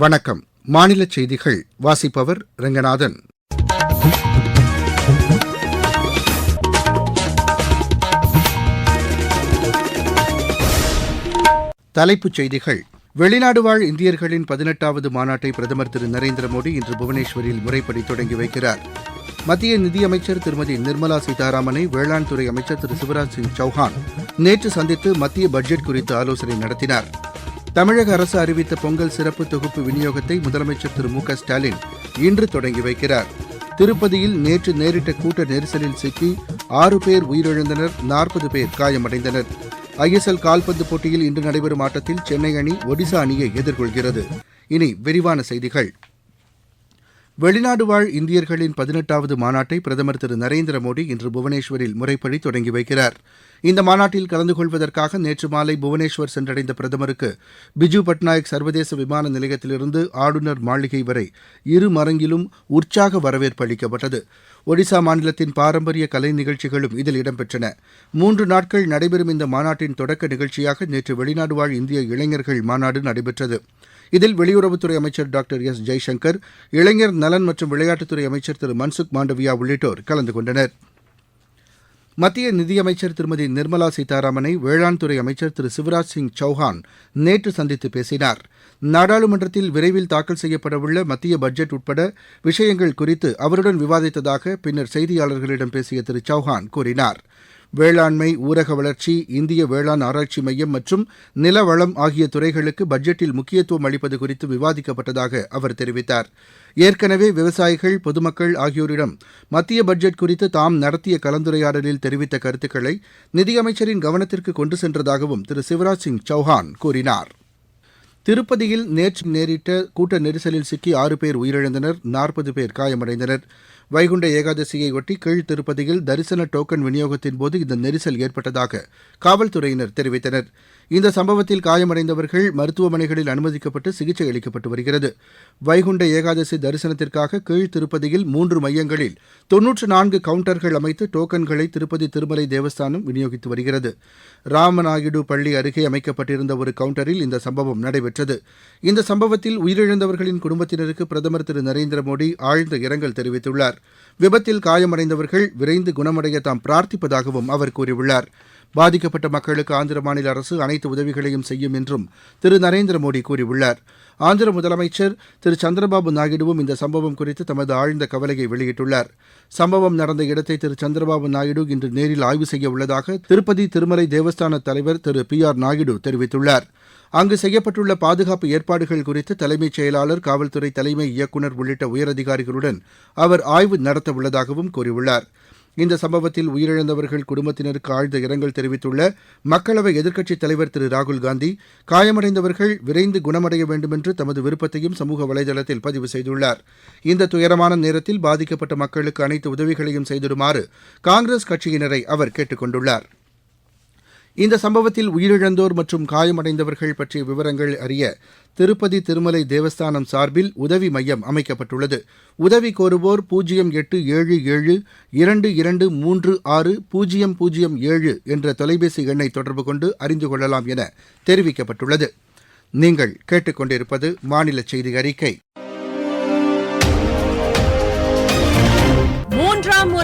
வணக்கம். மாநில செய்திகள் வாசிப்பவர் ரெங்கநாதன். தலைப்புச் செய்திகள். வெளிநாடு வாழ் இந்தியர்களின் பதினெட்டாவது மாநாட்டை பிரதமர் திரு நரேந்திர மோடி இன்று புவனேஸ்வரில் முறைப்படி தொடங்கி வைக்கிறார். மத்திய நிதியமைச்சர் திருமதி நிர்மலா சீதாராமனை வேளாண் துறை அமைச்சர் திரு சிவராஜ் சிங் சௌஹான் நேற்று சந்தித்து மத்திய பட்ஜெட் குறித்து ஆலோசனை நடத்தினார். தமிழக அரசு அறிவித்த பொங்கல் சிறப்பு தொகுப்பு விநியோகத்தை முதலமைச்சர் திரு மு ஸ்டாலின் இன்று தொடங்கி வைக்கிறார். திருப்பதியில் நேற்று நேரிட்ட கூட்ட நெரிசலில் சிக்கி ஆறு பேர் உயிரிழந்தனர் நாற்பது பேர் காயமடைந்தனர். ஐஎஸ்எல் கால்பந்து போட்டியில் இன்று நடைபெறும் ஆட்டத்தில் சென்னை அணி ஒடிசா அணியை எதிர்கொள்கிறது. இனி விரிவான செய்திகள். வெளிநாடு வாழ் இந்தியர்களின் பதினெட்டாவது மாநாட்டை பிரதமர் திரு நரேந்திர மோடி இன்று புவனேஸ்வரில் முறைப்படி தொடங்கி வைக்கிறார். இந்த மாநாட்டில் கலந்து கொள்வதற்காக நேற்று மாலை புவனேஸ்வர் சென்றடைந்த பிரதமருக்கு பிஜு பட்நாயக் சர்வதேச விமான நிலையத்திலிருந்து ஆளுநர் மாளிகை வரை இரு மரங்கிலும் உற்சாக வரவேற்பு அளிக்கப்பட்டது. ஒடிசா மாநிலத்தின் பாரம்பரிய கலை நிகழ்ச்சிகளும் இதில் இடம்பெற்றன. மூன்று நாட்கள் நடைபெறும் இந்த மாநாட்டின் தொடக்க நிகழ்ச்சியாக நேற்று வெளிநாடு வாழ் இந்திய இளைஞர்கள் மாநாடு நடைபெற்றது. இதில் வெளியுறவுத்துறை அமைச்சர் டாக்டர் எஸ் ஜெய்சங்கர் இளைஞர் நலன் மற்றும் விளையாட்டுத்துறை அமைச்சர் திரு மன்சுக் மாண்டவியா உள்ளிட்டோர் கலந்து கொண்டனர். மத்திய நிதியமைச்சர் திருமதி நிர்மலா சீதாராமனை வேளாண் துறை அமைச்சர் திரு சிவராஜ் சிங் சௌஹான் நேற்று சந்தித்து பேசினார். நாடாளுமன்றத்தில் விரைவில் தாக்கல் செய்யப்படவுள்ள மத்திய பட்ஜெட் உட்பட விஷயங்கள் குறித்து அவருடன் விவாதித்ததாக பின்னர் செய்தியாளர்களிடம் பேசிய திரு சௌஹான் கூறினார். வேளாண்மை ஊரக வளர்ச்சி இந்திய வேளாண் ஆராய்ச்சி மையம் மற்றும் நிலவளம் ஆகிய துறைகளுக்கு பட்ஜெட்டில் முக்கியத்துவம் அளிப்பது குறித்து விவாதிக்கப்பட்டதாக அவர் தெரிவித்தார். ஏற்கனவே விவசாயிகள் பொதுமக்கள் ஆகியோரிடம் மத்திய பட்ஜெட் குறித்து தாம் நடத்திய கலந்துரையாடலில் தெரிவித்த கருத்துக்களை நிதியமைச்சரின் கவனத்திற்கு கொண்டு சென்றதாகவும் திரு. சிவராஜ் சிங் சௌஹான் கூறினார். திருப்பதியில் நேற்று நேரிட்ட கூட்ட நெரிசலில் சிக்கி ஆறு பேர் உயிரிழந்தனர் நாற்பது பேர் காயமடைந்தனர். வைகுண்ட ஏகாதசியை ஒட்டி கீழ் திருப்பதியில் தரிசன டோக்கன் விநியோகத்தின் போது இந்த நெரிசல் ஏற்பட்டதாக காவல்துறையினர் தெரிவித்தனர். இந்த சம்பவத்தில் காயமடைந்தவர்கள் மருத்துவமனைகளில் அனுமதிக்கப்பட்டு சிகிச்சை அளிக்கப்பட்டு வருகிறது. வைகுண்ட ஏகாதசி தரிசனத்திற்காக கீழ் திருப்பதியில் மூன்று மையங்களில் தொன்னூற்று நான்கு கவுண்டர்கள் அமைத்து டோக்கன்களை திருப்பதி திருமலை தேவஸ்தானம் விநியோகித்து வருகிறது. ராமநாயுடு பள்ளி அருகே அமைக்கப்பட்டிருந்த ஒரு கவுண்டரில் இந்த சம்பவம் நடைபெற்றது. இந்த சம்பவத்தில் உயிரிழந்தவர்களின் குடும்பத்தினருக்கு பிரதமர் திரு நரேந்திர மோடி ஆழ்ந்த இரங்கல் தெரிவித்துள்ளார். விபத்தில் காயமடைந்தவர்கள் விரைந்து குணமடைய தாம் பிரார்த்திப்பதாகவும் அவர் கூறியுள்ளார். பாதிக்கப்பட்ட மக்களுக்கு ஆந்திர மாநில அரசு அனைத்து உதவிகளையும் செய்யும் என்றும் திரு. நரேந்திர மோடி கூறியுள்ளார். ஆந்திர முதலமைச்சர் திரு. சந்திரபாபு நாயுடுவும் இந்த சம்பவம் குறித்து தமது ஆழ்ந்த கவலையை வெளியிட்டுள்ளார். சம்பவம் நடந்த இடத்தை திரு. சந்திரபாபு நாயுடு இன்று நேரில் ஆய்வு செய்ய உள்ளதாக திருப்பதி திருமலை தேவஸ்தான தலைவர் திரு. பி. ஆர். நாயுடு தெரிவித்துள்ளார். அங்கு செய்யப்பட்டுள்ள பாதுகாப்பு ஏற்பாடுகள் குறித்து தலைமைச் செயலாளர் காவல்துறை தலைமை இயக்குநர் உள்ளிட்ட உயரதிகாரிகளுடன் அவர் ஆய்வு நடத்த உள்ளதாகவும் கூறியுள்ளார். இந்த சம்பவத்தில் உயிரிழந்தவர்கள் குடும்பத்தினருக்கு ஆழ்ந்த இரங்கல் தெரிவித்துள்ள மக்களவை எதிர்க்கட்சித் தலைவர் திரு. ராகுல்காந்தி காயமடைந்தவர்கள் விரைந்து குணமடைய வேண்டுமென்று தமது விருப்பத்தையும் சமூக வலைதளத்தில் பதிவு செய்துள்ளார். இந்த துயரமான நேரத்தில் பாதிக்கப்பட்ட மக்களுக்கு அனைத்து உதவிகளையும் செய்திடுமாறு காங்கிரஸ் கட்சியினரை அவர் கேட்டுக் கொண்டுள்ளாா் இந்த சம்பவத்தில் உயிரிழந்தோர் மற்றும் காயமடைந்தவர்கள் பற்றிய விவரங்கள் அறிய திருப்பதி திருமலை தேவஸ்தானம் சார்பில் உதவி மையம் அமைக்கப்பட்டுள்ளது. உதவி கோருவோர் பூஜ்ஜியம் எட்டு ஏழு ஏழு இரண்டு இரண்டு மூன்று ஆறு பூஜ்ஜியம் பூஜ்ஜியம் ஏழு என்ற தொலைபேசி எண்ணை தொடர்பு கொண்டு அறிந்து கொள்ளலாம் என தெரிவிக்கப்பட்டுள்ளது. நீங்கள் கேட்டுக்கொண்டிருப்பது மாநில செய்தி அறிக்கை.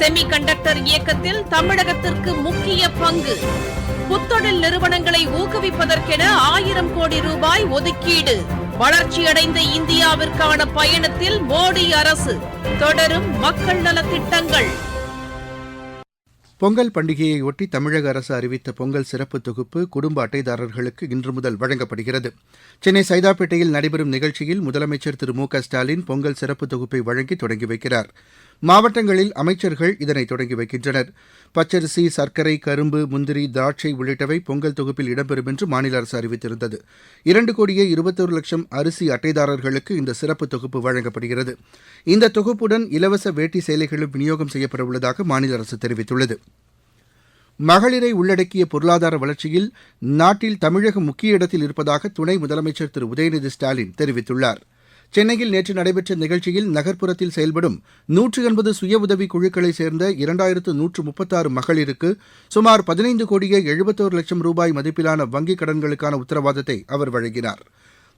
செமி கண்டக்டர் இயக்கத்தில் தமிழகத்திற்கு முக்கிய பங்கு. புத்தொழில் நிறுவனங்களை ஊக்குவிப்பதற்கென ஆயிரம் கோடி ரூபாய் ஒதுக்கீடு. வளர்ச்சியடைந்த இந்தியாவிற்கான பயணத்தில் மோடி அரசு தொடரும் மக்கள் நலத்திட்டங்கள் பொங்கல் பண்டிகையை ஒட்டி தமிழக அரசு அறிவித்த பொங்கல் சிறப்பு தொகுப்பு குடும்ப அட்டைதாரர்களுக்கு இன்று முதல் வழங்கப்படுகிறது. சென்னை சைதாப்பேட்டையில் நடைபெறும் நிகழ்ச்சியில் முதலமைச்சர் திரு மு க ஸ்டாலின் பொங்கல் சிறப்பு தொகுப்பை வழங்கி தொடங்கி வைக்கிறார். மாவட்டங்களில் அமைச்சர்கள் இதனை தொடங்கி வைக்கின்றனர். பச்சரிசி சர்க்கரை கரும்பு முந்திரி திராட்சை உள்ளிட்டவை பொங்கல் தொகுப்பில் இடம்பெறும் என்று மாநில அரசு அறிவித்திருந்தது. இரண்டு கோடியே இருபத்தொரு லட்சம் அரிசி அட்டைதாரர்களுக்கு இந்த சிறப்பு தொகுப்பு வழங்கப்படுகிறது. இந்த தொகுப்புடன் இலவச வேட்டி சேலைகளும் விநியோகம் செய்யப்பட உள்ளதாக மாநில அரசு தெரிவித்துள்ளது. மகளிரை உள்ளடக்கிய பொருளாதார வளர்ச்சியில் நாட்டில் தமிழகம் முக்கிய இடத்தில் இருப்பதாக துணை முதலமைச்சர் திரு. உதயநிதி ஸ்டாலின் தெரிவித்துள்ளார். சென்னையில் நேற்று நடைபெற்ற நிகழ்ச்சியில் நகர்ப்புறத்தில் செயல்படும் நூற்று எண்பது சுய உதவி குழுக்களைச் சேர்ந்த இரண்டாயிரத்து நூற்று முப்பத்தாறு மகளிருக்கு சுமார் பதினைந்து கோடியே எழுபத்தோரு லட்சம் ரூபாய் மதிப்பிலான வங்கிக் கடன்களுக்கான உத்தரவாதத்தை அவர் வழங்கினார்.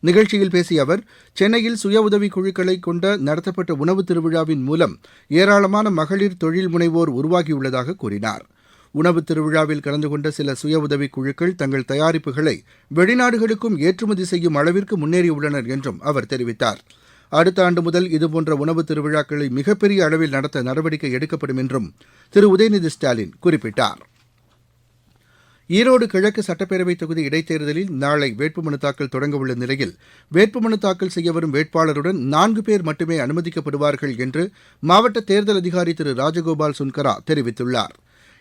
நிகழ்ச்சியில் பேசிய அவர் சென்னையில் சுய உதவி குழுக்களை கொண்ட நடத்தப்பட்ட உணவு திருவிழாவின் மூலம் ஏராளமான மகளிர் தொழில் முனைவோர் உருவாகியுள்ளதாக கூறினார். உணவு திருவிழாவில் கலந்து கொண்ட சில சுய உதவிக் குழுக்கள் தங்கள் தயாரிப்புகளை வெளிநாடுகளுக்கும் ஏற்றுமதி செய்யும் அளவிற்கு முன்னேறியுள்ளனர் என்றும் அவர் தெரிவித்தார். அடுத்த ஆண்டு முதல் இதுபோன்ற உணவு திருவிழாக்களை மிகப்பெரிய அளவில் நடத்த நடவடிக்கை எடுக்கப்படும் என்றும் திரு. உதயநிதி ஸ்டாலின் குறிப்பிட்டார். ஈரோடு கிழக்கு சட்டப்பேரவைத் தொகுதி இடைத்தேர்தலில் நாளை வேட்புமனு தாக்கல் தொடங்கவுள்ள நிலையில் வேட்புமனு தாக்கல் செய்ய வரும் வேட்பாளருடன் நான்கு பேர் மட்டுமே அனுமதிக்கப்படுவார்கள் என்று மாவட்ட தேர்தல் அதிகாரி திரு. ராஜகோபால் சுன்கரா தெரிவித்துள்ளார்.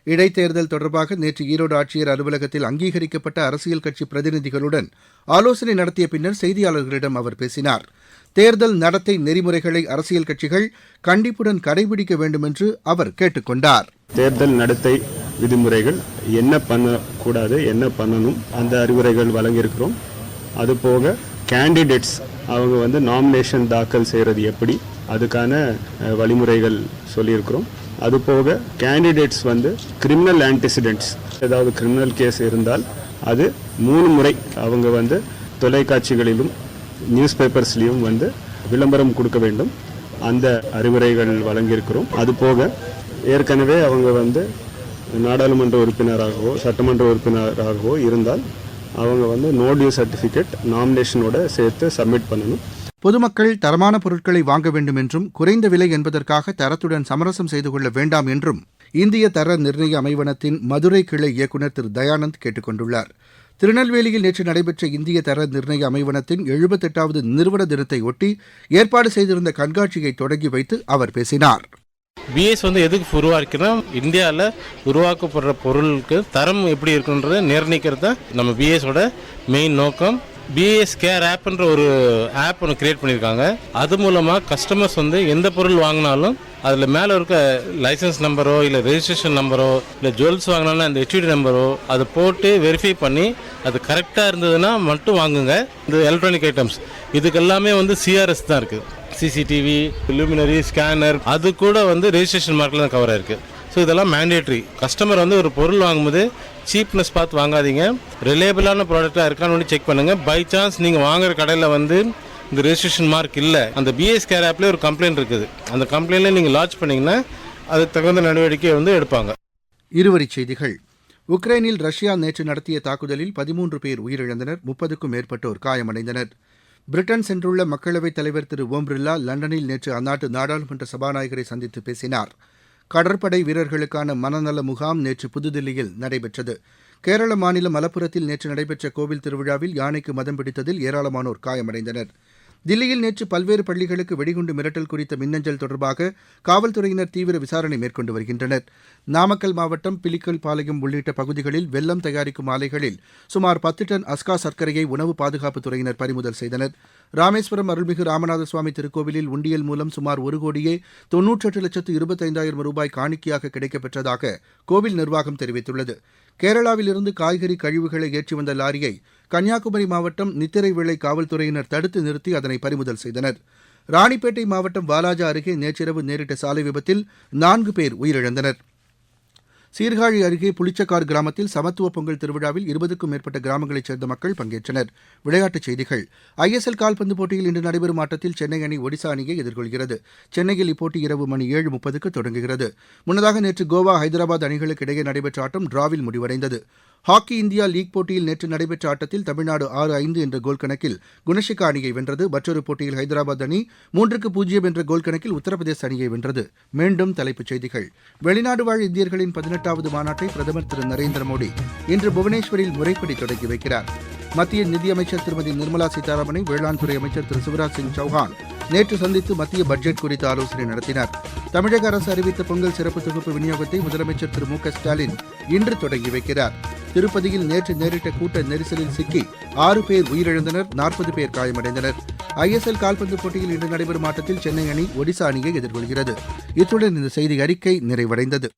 இடைத்தேர்தல் தொடர்பாக நேற்று ஈரோடு ஆட்சியர் அலுவலகத்தில் அங்கீகரிக்கப்பட்ட அரசியல் கட்சி பிரதிநிதிகளுடன் ஆலோசனை நடத்திய பின்னர் செய்தியாளர்களிடம் அவர் பேசினார். தேர்தல் நடத்தை நெறிமுறைகளை அரசியல் கட்சிகள் கண்டிப்புடன் கடைபிடிக்க வேண்டும் என்று அவர் கேட்டுக்கொண்டார் தேர்தல் நடத்தை விதிமுறைகள் என்ன பண்ணக்கூடாது என்ன பண்ணணும் அந்த அறிவுரைகள் வழங்கியிருக்கிறோம். அதுபோக கேண்டிடேட்ஸ் அவங்க வந்து நாமினேஷன் தாக்கல் செய்கிறது எப்படி அதுக்கான வழிமுறைகள் சொல்லியிருக்கிறோம். அதுபோக கேண்டிடேட்ஸ் வந்து கிரிமினல் ஆன்டிசிடென்ட்ஸ் ஏதாவது கிரிமினல் கேஸ் இருந்தால் அது மூணு முறை அவங்க வந்து தொலைக்காட்சிகளிலும் நியூஸ் பேப்பர்ஸ்லேயும் வந்து விளம்பரம் கொடுக்க வேண்டும். அந்த அறிவுரைகள் வழங்கியிருக்கிறோம். அதுபோக ஏற்கனவே அவங்க வந்து நாடாளுமன்ற உறுப்பினராகவோ சட்டமன்ற உறுப்பினராகவோ இருந்தால் அவங்க வந்து நோ டியூ சர்டிஃபிகேட் நாமினேஷனோட சேர்த்து சப்மிட் பண்ணணும். பொதுமக்கள் தரமான பொருட்களை வாங்க வேண்டும் என்றும் குறைந்த விலை என்பதற்காக தரத்துடன் சமரசம் செய்து கொள்ள வேண்டாம் என்றும் இந்திய தர நிர்ணய அமைவனத்தின் மதுரை கிளை இயக்குநர் திரு தயானந்த் கேட்டுக் கொண்டுள்ளார். திருநெல்வேலியில் நேற்று நடைபெற்ற இந்திய தர நிர்ணய அமைவனத்தின் எழுபத்தெட்டாவது நிறுவன தினத்தை ஒட்டி ஏற்பாடு செய்திருந்த கண்காட்சியை தொடங்கி வைத்து அவர் பேசினார். பிஎஸ் வந்து எதுக்கு உருவாக்கிறோம் இந்தியாவில் உருவாக்கப்படுற பொருளுக்கு தரம் எப்படி இருக்குன்றதை நிர்ணயிக்கிறது தான் நம்ம பிஎஸோட மெயின் நோக்கம். பிஎஸ் கேர் ஆப்ன்ற ஒரு ஆப் ஒன்று கிரியேட் பண்ணியிருக்காங்க. அது மூலமாக கஸ்டமர்ஸ் வந்து எந்த பொருள் வாங்கினாலும் அதில் மேலே இருக்க லைசன்ஸ் நம்பரோ இல்லை ரெஜிஸ்ட்ரேஷன் நம்பரோ இல்லை ஜுவல்ஸ் வாங்கினாலும் அந்த ஹெச்டி நம்பரோ அதை போட்டு வெரிஃபை பண்ணி அது கரெக்டாக இருந்ததுன்னா மட்டும் வாங்குங்க. இந்த எலக்ட்ரானிக் ஐட்டம்ஸ் இதுக்கு எல்லாமே வந்து சிஆர்எஸ் தான் இருக்குது சிசிடிவி லூமினரி ஸ்கேனர் அது கூட வந்து ரெஜிஸ்ட்ரேஷன் மார்க்கில் தான் கவர் ஆயிருக்கு. ஸோ இதெல்லாம் மேண்டேட்ரி கஸ்டமர் வந்து ஒரு பொருள் வாங்கும்போது சீப்னஸ் பார்த்து வாங்காதீங்க. ரிலேபிளான ப்ராடக்டாக இருக்கான்னு செக் பண்ணுங்கள் பை சான்ஸ் நீங்கள் வாங்குற கடையில் வந்து இந்த ரெஜிஸ்ட்ரேஷன் மார்க் இல்லை. அந்த பிஎஸ் கேர் ஆப்லேயே ஒரு கம்ப்ளைண்ட் இருக்குது. அந்த கம்ப்ளைண்ட்டில் நீங்கள் லாச் பண்ணிங்கன்னா அதுக்கு தகுந்த நடவடிக்கை வந்து எடுப்பாங்க. இருவரிச் செய்திகள். உக்ரைனில் ரஷ்யா நேற்று நடத்திய தாக்குதலில் பதிமூன்று பேர் உயிரிழந்தனர் முப்பதுக்கும் மேற்பட்டோர் காயமடைந்தனர். பிரிட்டன் சென்றுள்ள மக்களவைத் தலைவர் திரு ஓம் பிர்லா லண்டனில் நேற்று அந்நாட்டு நாடாளுமன்ற சபாநாயகரை சந்தித்து பேசினார். கடற்படை வீரர்களுக்கான மனநல முகாம் நேற்று புதுதில்லியில் நடைபெற்றது. கேரள மாநிலம் மலப்புரத்தில் நேற்று நடைபெற்ற கோவில் திருவிழாவில் யானைக்கு மதம் பிடித்ததில் ஏராளமானோர் காயமடைந்தனர். தில்லியில் நேற்று பல்வேறு பள்ளிகளுக்கு வெடிகுண்டு மிரட்டல் குறித்த மின்னஞ்சல் தொடர்பாக காவல்துறையினர் தீவிர விசாரணை மேற்கொண்டு வருகின்றனர். நாமக்கல் மாவட்டம் பிலிக்கல் பாளையம் உள்ளிட்ட பகுதிகளில் வெல்லம் தயாரிக்கும் ஆலைகளில் சுமார் பத்து டன் அஸ்கா சர்க்கரையை உணவு பாதுகாப்புத் துறையினர் பறிமுதல் செய்தனர். ராமேஸ்வரம் அருள்மிகு ராமநாத சுவாமி திருக்கோவிலில் உண்டியல் மூலம் சுமார் ஒரு கோடியே தொன்னூற்றெட்டு லட்சத்து இருபத்தைந்தாயிரம் ரூபாய் காணிக்கையாக கிடைக்கப்பெற்றதாக கோவில் நிர்வாகம் தெரிவித்துள்ளது. கேரளாவில் இருந்து காய்கறி கழிவுகளை ஏற்றி வந்த லாரியை கன்னியாகுமரி மாவட்டம் நித்திரைவேளை காவல்துறையினர் தடுத்து நிறுத்தி அதனை பறிமுதல் செய்தனர். ராணிப்பேட்டை மாவட்டம் வாலாஜா அருகே நேற்றிரவு நேரிட்ட சாலை விபத்தில் நான்கு பேர் உயிரிழந்தனர். சீர்காழி அருகே புளிச்சக்கார் கிராமத்தில் சமத்துவ பொங்கல் திருவிழாவில் இருபதுக்கும் மேற்பட்ட கிராமங்களைச் சேர்ந்த மக்கள் பங்கேற்றனர். விளையாட்டுச் செய்திகள். ஐஎஸ்எல் கால்பந்து போட்டியில் இன்று நடைபெறும் ஆட்டத்தில் சென்னை அணி ஒடிசா அணியை எதிர்கொள்கிறது. சென்னையில் இப்போட்டி இரவு மணி ஏழு முப்பதுக்கு தொடங்குகிறது. முன்னதாக நேற்று கோவா ஹைதராபாத் அணிகளுக்கு இடையே நடைபெற்ற ஆட்டம் டிராவில் முடிவடைந்தது. ஹாக்கி இந்தியா லீக் போட்டியில் நேற்று நடைபெற்ற ஆட்டத்தில் தமிழ்நாடு ஆறு ஐந்து என்ற கோல் கணக்கில் குணஷிகா அணியை வென்றது. மற்றொரு போட்டியில் ஹைதராபாத் அணி மூன்றுக்கு பூஜ்ஜியம் என்ற கோல் கணக்கில் உத்தரப்பிரதேச அணியை வென்றது. மீண்டும் தலைப்புச் செய்திகள். வெளிநாடு வாழ் இந்தியர்களின் பதினெட்டாவது மாநாட்டை பிரதமர் திரு நரேந்திர மோடி இன்று புவனேஸ்வரில் முறைப்படி தொடங்கி வைக்கிறார். மத்திய நிதியமைச்சர் திருமதி நிர்மலா சீதாராமனை வேளாண் துறை அமைச்சர் திரு சிவராஜ் சிங் சௌஹான் நேற்று சந்தித்து மத்திய பட்ஜெட் குறித்து ஆலோசனை நடத்தினார். தமிழக அரசு அறிவித்த பொங்கல் சிறப்பு தொகுப்பு விநியோகத்தை முதலமைச்சர் திரு மு க ஸ்டாலின் இன்று தொடங்கி வைக்கிறார். திருப்பதியில் நேற்று நேரிட்ட கூட்ட நெரிசலில் சிக்கி ஆறு பேர் உயிரிழந்தனர் நாற்பது பேர் காயமடைந்தனர். ஐஎஸ்எல் கால்பந்து போட்டியில் இன்று நடைபெறும் ஆட்டத்தில் சென்னை அணி ஒடிசா அணியை எதிர்கொள்கிறது. இத்துடன் இந்த செய்தி அறிக்கை நிறைவடைந்தது.